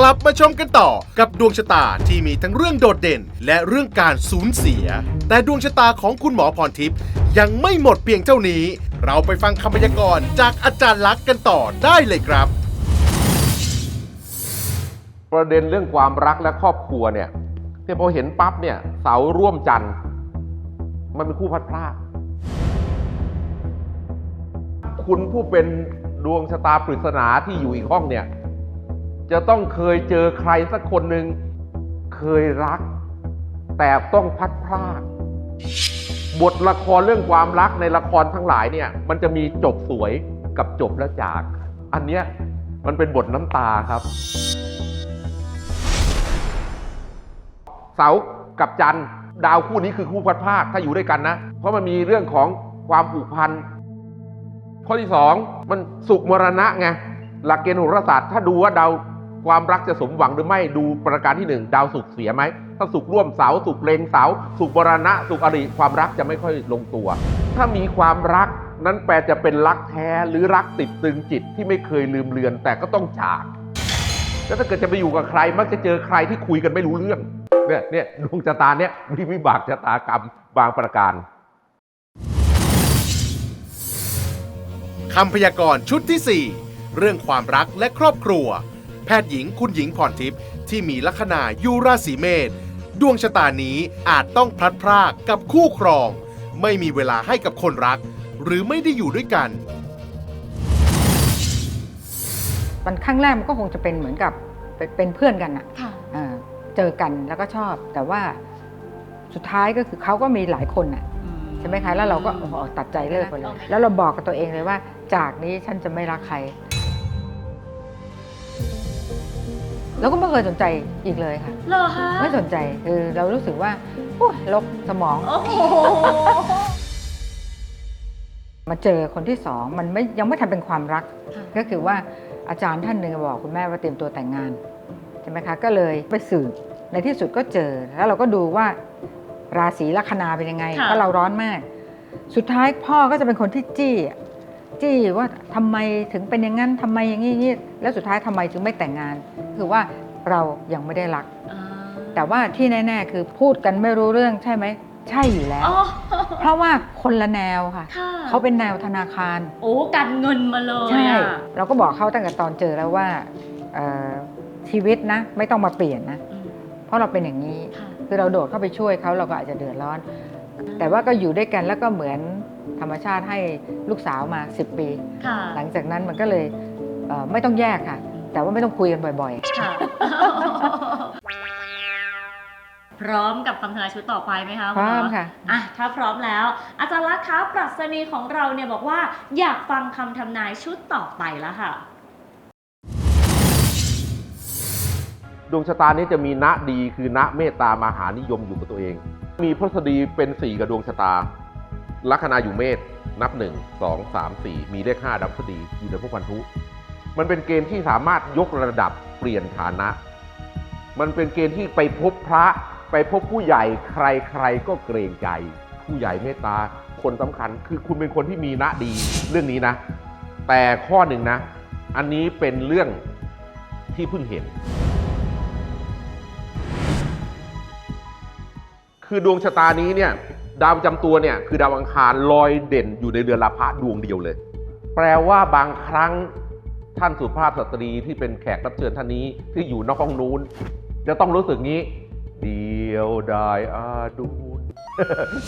กลับมาชมกันต่อกับดวงชะตาที่มีทั้งเรื่องโดดเด่น และเรื่องการสูญเสีย แต่ดวงชะตาของคุณหมอพรทิพย์ยังไม่หมดเพียงเท่านี้ เราไปฟังคำพยากรณ์จากอาจารย์ลักษณ์กันต่อได้เลยครับ ประเด็นเรื่องความรักและครอบครัวเนี่ยเนี่ยพอเห็นปั๊บเนี่ยเสาร่วมจันทร์มันเป็นคู่พัดพรากคุณผู้เป็นดวงชะตาปริศนาที่อยู่อีกห้องเนี่ย จะต้องเคยเจอใครสักคนหนึ่งเคยรัก แต่ต้องพัดพรากบทละครเรื่องความรักในละครทั้งหลายเนี่ย มันจะมีจบสวยกับจบแล้วจาก อันเนี้ยมันเป็นบทน้ำตาครับ เสากับจันดาวคู่นี้คือคู่พัดภาคถ้าอยู่ด้วยกันนะ เพราะมันมีเรื่องของความผูกพันข้อที่สองมันสุขมรณะไงหลักเกณฑ์โหราศาสตร์ถ้าดูว่าดาว ความรักจะสมหวังหรือไม่ดูประการที่หนึ่งดาวสุขเสียไหม ถ้าสุขร่วมเสาสุขเลงเสาสุขมรณะ สุขอริความรักจะไม่ค่อยลงตัว ถ้ามีความรักนั้นแปลจะเป็นรักแท้หรือรักติดตึงจิตที่ไม่เคยลืมเลือนแต่ก็ต้องจากแล้วถ้าเกิดจะไปอยู่กับใคร มักจะเจอใครที่คุยกันไม่รู้เรื่องเนี่ยเนี่ยดวงชะตาเนี่ยมีวิบากชะตากรรมบางประการคำพยากรณ์ชุดที่ 4 เรื่องความรักและครอบครัว แพทย์หญิงคุณหญิงพรทิพย์ที่มีลัคนายูราศีเมษดวงชะตานี้อาจต้องพลัดพรากกับคู่ครอง ไม่มีเวลาให้กับคนรัก หรือไม่ได้อยู่ด้วยกันตอนครั้งแรกมันก็คงจะเป็นเหมือนกับเป็นเป็นเพื่อนกันอะค่ะอ่าเจอกันแล้วก็ชอบ แต่ว่าสุดท้ายก็คือเขาก็มีหลายคนอะใช่ไหมคะแล้วเราก็โอ้โหตัดใจเลิกไปเลย แล้วเราบอกกับตัวเองเลยว่า จากนี้ฉันจะไม่รักใคร แล้วก็ไม่เคยสนใจอีกเลยค่ะ เหรอคะไม่สนใจคือเรารู้สึกว่าโอ้ยลกสมอง โอ้โหมาเจอคนที่สองมันไม่ยังไม่ทันเป็นความรักค่ะก็คือว่าอาจารย์ท่านหนึ่งบอกคุณแม่ว่าเตรียมตัวแต่งงานใช่ไหมคะก็เลยไปสืบในที่สุดก็เจอแล้วเราก็ดูว่าราศีลัคนาเป็นยังไงค่ะเพราะเราร้อนมาก สุดท้ายพ่อก็จะเป็นคนที่จี้อะ จี้ว่าทำไมถึงเป็นอย่างนั้นทำไมอย่างนี้อย่างนี้แล้วสุดท้ายทำไมถึงไม่แต่งงาน คือว่าเรายังไม่ได้รักอ่าแต่ว่าที่แน่ๆคือพูดกันไม่รู้เรื่องใช่ไหมใช่อยู่แล้วอ๋อเพราะว่าคนละแนวค่ะค่ะ เขาเป็นแนวธนาคาร โอ้กันเงินมาเลยใช่อะเราก็บอกเขาตั้งแต่ตอนเจอแล้วว่าเอ่อชีวิตนะ ไม่ต้องมาเปลี่ยนนะอืมเพราะเราเป็นอย่างนี้ค่ะคือเราโดดเข้าไปช่วยเขาเราก็อาจจะเดือดร้อน แต่ว่าก็อยู่ด้วยกันแล้วก็เหมือนธรรมชาติให้ลูกสาวมา 10 ปี ค่ะ หลังจากนั้นมันก็เลยเอ่อไม่ต้องแยกค่ะ แต่ว่าไม่ต้องคุยกันบ่อย ค่ะ พร้อมกับคำทำนายชุดต่อไปไหมคะๆ พร้อมณหค่ะ อะ ถ้าพร้อมแล้ว อาจารย์ลักษณ์คะปรัชนีของเราเนี่ยบอกว่า อยากฟังคำทำนายชุดต่อไปแล้วค่ะ ดวงชะตานี้จะมีณดีคือณเมตตามหานิยมอยู่กับตัวเอง มีพฤษฎีเป็นสี่กับดวงชะตา ลัคนาอยู่เมษนับหนึ่งสองสามสี่มีเลขห้าดับพฤษฎีอยู่ในพวกพันธุ มันเป็นเกณฑ์ที่สามารถยกระดับเปลี่ยนฐานะ มันเป็นเกณฑ์ที่ไปพบพระไปพบผู้ใหญ่ใครๆก็เกรงใจ ผู้ใหญ่เมตตาคนสำคัญ คือคุณเป็นคนที่มีณดีเรื่องนี้นะ แต่ข้อหนึ่งนะ อันนี้เป็นเรื่องที่เพิ่งเห็น คือดวงชะตานี้เนี่ยดาวประจำตัวเนี่ยคือดาวอังคารลอยเด่นอยู่ในเรือนราพะดวงเดียวเลย แปลว่าบางครั้งท่านสุภาพสตรีที่เป็นแขกรับเชิญท่านนี้ที่อยู่นอกห้องนู้น จะต้องรู้สึกงี้ เดียวดายอาดูน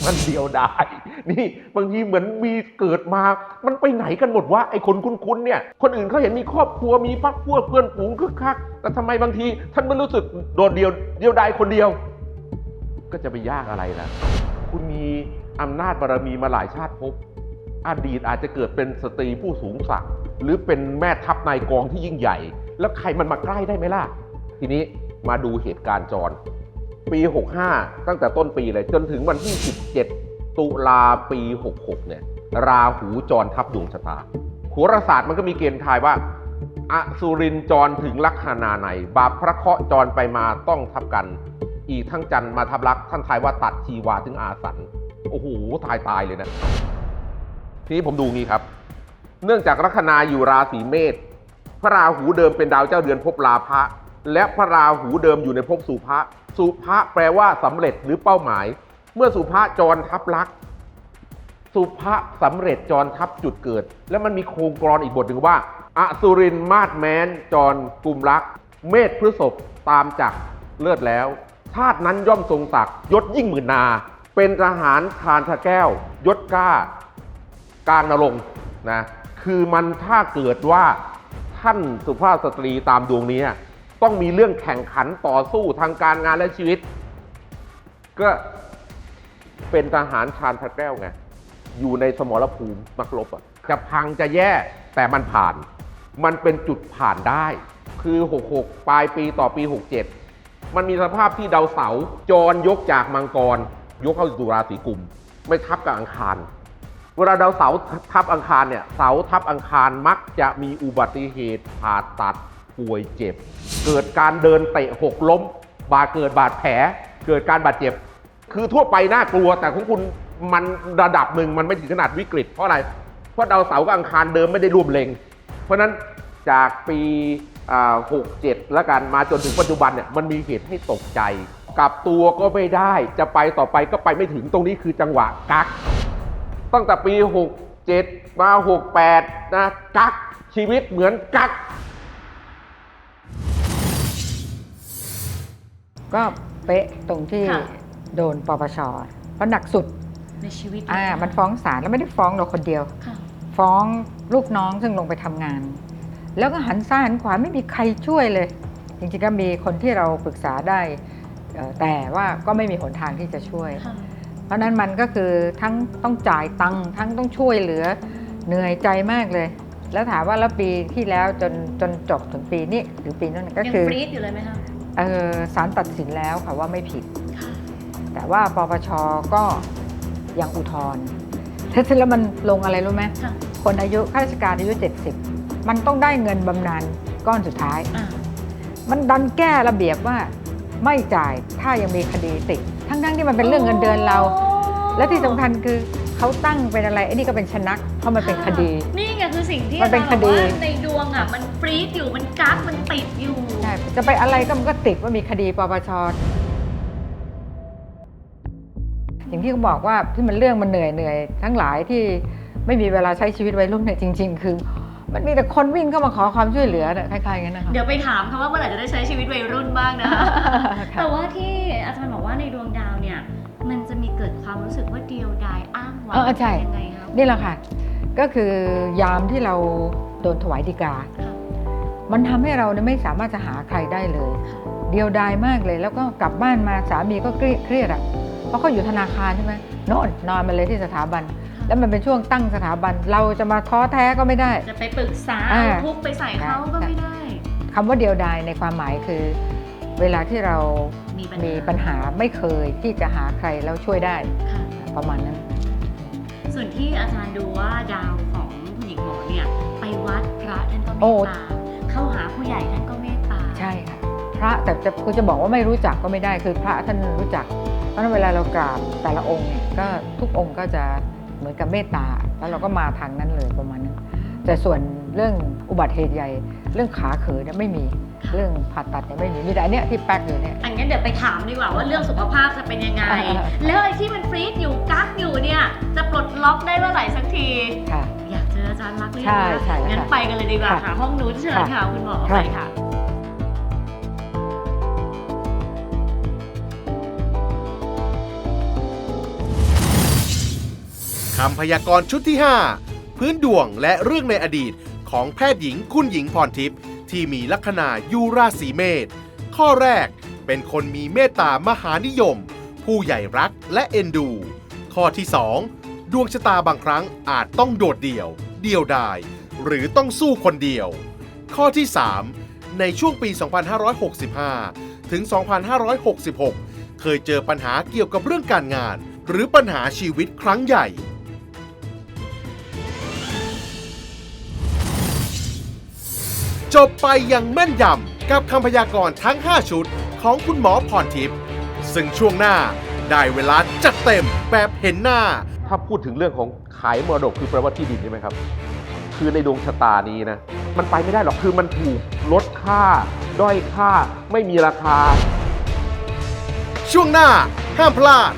มันเดียวดายนี่บางทีเหมือนมีเกิดมา มันไปไหนกันหมดวะไอ้คนคุ้นๆเนี่ย คนอื่นเขาเห็นมีครอบครัวมีพักพวกเพื่อนฝูงคึกคักแต่ทำไมบางที ท่านไม่รู้สึกโดดเดียวเดียวดายคนเดียว ก็จะไปยากอะไรล่ะ คุณมีอำนาจบารมีมาหลายชาติภพอดีตอาจจะเกิดเป็นสตรีผู้สูงศักดิ์หรือเป็นแม่ทัพนายกองที่ยิ่งใหญ่ แล้วใครมันมาใกล้ได้ไหมล่ะ ทีนี้มาดูเหตุการณ์จร ปี 65 ตั้งแต่ต้นปีเลย จนถึงวันที่ 17 ตุลาปี 66 เนี่ย ราหูจรทับดวงชะตาโหราศาสตร์มันก็มีเกณฑ์ทายว่าอสุรินจรถึงลัคนาในบาปพระเคราะห์จรไปมาต้องทับกัน อีกทั้งจันทร์มาทับลักท่านทายว่าตัดชีวาถึงอาสันโอ้โหตายตายเลยนะ ทีนี้ผมดูงี้ครับ เนื่องจากลัคนาอยู่ราศีเมษพระราหูเดิมเป็นดาวเจ้าเดือนภพลาภะและพระราหูเดิมอยู่ในภพสุภะสุภะแปลว่าสำเร็จหรือเป้าหมาย เมื่อสุภะจรทับลักษสุภะสำเร็จจรทับจุดเกิด แล้วมันมีโครงกรอนอีกบทหนึ่งว่าอสุรินมาดแมนจรกลุ่มรัก เมธพฤษภตามจักรเลิศแล้ว ชาตินั้นย่อมทรงศักดิ์ยศยิ่งหมื่นนา เป็นทหารทานทะแก้วยศกล้ากลางนรงนะคือมันถ้าเกิดว่าท่านสุภาพสตรีตามดวงนี้ต้องมีเรื่องแข่งขันต่อสู้ทางการงานและชีวิต ก็เป็นทหารชาญพระแก้วไงอยู่ในสมรภูมินักรบอะจะพังจะแย่แต่มันผ่าน มันเป็นจุดผ่านได้ คือ 66 ปลายปีต่อปี 67 มันมีสภาพที่ดาวเสาร์จรยกจากมังกร ยกเข้าสู่ราศีกุม ไม่ทับกับอังคาร เวลาดาวเสาร์ทับอังคารเนี่ยเสาทับอังคารมักจะมีอุบัติเหตุผ่าตัดป่วยเจ็บ เกิดการเดินเตะหกล้ม บาดเกิดบาดแผล เกิดการบาดเจ็บ คือทั่วไปน่ากลัวแต่ของคุณมันระดับหนึ่งมันไม่ถึงขนาดวิกฤตเพราะอะไร เพราะดาวเสาร์กับอังคารเดิมไม่ได้ร่วมเลงเพราะนั้นจากปี หกเจ็ดแล้วกันมาจนถึงปัจจุบันเนี่ยมันมีเหตุให้ตกใจกลับตัวก็ไม่ได้จะไปต่อไปก็ไปไม่ถึงตรงนี้คือจังหวะกักตั้งแต่ปี 67 มา 68 นะกักชีวิตเหมือนกัก ก็เป๊ะตรงที่ค่ะ โดนปปชเพราะหนักสุดในชีวิตอ่ามันฟ้องศาลแล้วไม่ได้ฟ้องเราคนเดียว ค่ะ ฟ้องลูกน้องซึ่งลงไปทำงาน แล้วก็หันซ้ายหันขวาไม่มีใครช่วยเลย จริงๆก็มีคนที่เราปรึกษาได้เอ่อแต่ว่าก็ไม่มีหนทางที่จะช่วยค่ะเพราะฉะนั้นมันก็คือทั้งต้องจ่ายตังค์ทั้งต้องช่วยเหลือเหนื่อยใจมากเลย แล้วถามว่าแล้วปีที่แล้วจนจนจบถึงปีนี้หรือปีนั้นก็ยังคือฟรีดอยู่เลยไหมคะเออศาลตัดสินแล้วค่ะว่าไม่ผิดค่ะแต่ว่าปปชก็ยังอุทธรณ์เสร็จแล้วมันลงอะไรรู้ไหมค่ะคนอายุข้าราชการอายุ 70 มันต้องได้เงินบำนาญก้อนสุดท้ายอ่ามันดันแก้ระเบียบว่าไม่จ่ายถ้ายังมีคดีติด ทั้งๆที่มันเป็นเรื่องเงินเดือนเรา และที่สำคัญคือเขาตั้งเป็นอะไรไอ้นี่ก็เป็นชนักเพราะมันเป็นคดี นี่ไงคือสิ่งที่มันเป็นอาจารย์คดีบอกว่าในดวงอะมันฟรีดอยู่มันกักมันติดอยู่ ใช่จะไปอะไรก็มันก็ติดว่ามีคดีปปช อย่างที่เขาบอกว่าที่มันเรื่องมันเหนื่อยเหนื่อยทั้งหลายที่ไม่มีเวลาใช้ชีวิตวัยรุ่นเนี่ยจริง ๆ คือ มันมีแต่คนวิ่งเข้ามาขอความช่วยเหลือเนี่ยคล้ายๆกันนะคะเดี๋ยวไปถามเขาว่าเมื่อไหร่จะได้ใช้ชีวิตวัยรุ่นบ้างนะคะค่ะแต่ว่าที่อาจารย์บอกว่าในดวงดาวเนี่ย มันจะมีเกิดความรู้สึกว่าเดียวดายอ้างว้างเออใช่ยังไงคะนี่แหละค่ะ ก็คือยามที่เราโดนถวายดีกาค่ะมันทำให้เราเนี่ยไม่สามารถจะหาใครได้เลย เดียวดายมากเลย แล้วก็กลับบ้านมาสามีก็เครียดเครียดอะเพราะเขาอยู่ธนาคารใช่ไหมโน่นนอนมาเลยที่สถาบัน แล้วมันเป็นช่วงตั้งสถาบัน เราจะมาท้อแท้ก็ไม่ได้ จะไปปรึกษาอ่าเอาทุกข์ไปใส่เขาก็ไม่ได้คำว่าเดียวดายในความหมายคือ เวลาที่เรามีปัญหามีปัญหาไม่เคยที่จะหาใครแล้วช่วยได้ค่ะประมาณนั้น ส่วนที่อาจารย์ดูว่าดาวของคุณหญิงหมอเนี่ยไปวัดพระท่านก็เมโอ้ตตาเข้าหาผู้ใหญ่ท่านก็เมตตาใช่ค่ะพระแต่จะคือจะบอกว่าไม่รู้จักก็ไม่ได้คือพระท่านรู้จักเพราะฉะนั้นเวลาเรากราบแต่ละองค์เนี่ยก็ทุกองค์ก็จะ เหมือนกับเมตตา แล้วเราก็มาทางนั้นเลยประมาณนั้น แต่ส่วนเรื่องอุบัติเหตุใหญ่ เรื่องขาเขยเนี่ยไม่มีเรื่องผ่าตัดเนี่ยไม่มีมีแต่อันเนี้ยที่แป๊กอยู่เนี่ย อันงั้นเดี๋ยวไปถามดีกว่าว่าเรื่องสุขภาพจะเป็นยังไงอ่าแล้วไอ้ที่มันฟรีดอยู่กักอยู่เนี่ยจะปลดล็อกได้เมื่อไหร่สักทีค่ะอยากเจออาจารย์รักษณ์หรือใช่ยังคะใช่ค่ะงั้นไปกันเลยดีกว่าค่ะค่ะห้องนู้นเชิญค่ะค่ะคุณหมอค่ะไปค่ะ คำพยากรณ์ชุดที่ 5 พื้นดวงและเรื่องในอดีตของแพทย์หญิงคุณหญิงพรทิพย์ที่มีลัคนายูราศีเมษข้อแรกเป็นคนมีเมตตามหานิยม ผู้ใหญ่รักและเอ็นดู ข้อที่ 2 ดวงชะตาบางครั้งอาจต้องโดดเดี่ยว เดียวดาย หรือต้องสู้คนเดียว ข้อที่ 3 ในช่วงปี 2565 ถึง 2566 เคยเจอปัญหาเกี่ยวกับเรื่องการงาน หรือปัญหาชีวิตครั้งใหญ่ จบไปอย่างแม่นยำกับคำพยากรณ์ทั้ง 5 ชุดของคุณหมอพรทิพย์ซึ่งช่วงหน้าได้เวลาจัดเต็มแบบเห็นหน้า ถ้าพูดถึงเรื่องของขายมรดกคือแปลว่าที่ดินใช่ไหมครับ คือในดวงชะตานี้นะ มันไปไม่ได้หรอกคือมันถูกลดค่า ด้อยค่า ไม่มีราคา ช่วงหน้าห้ามพลาด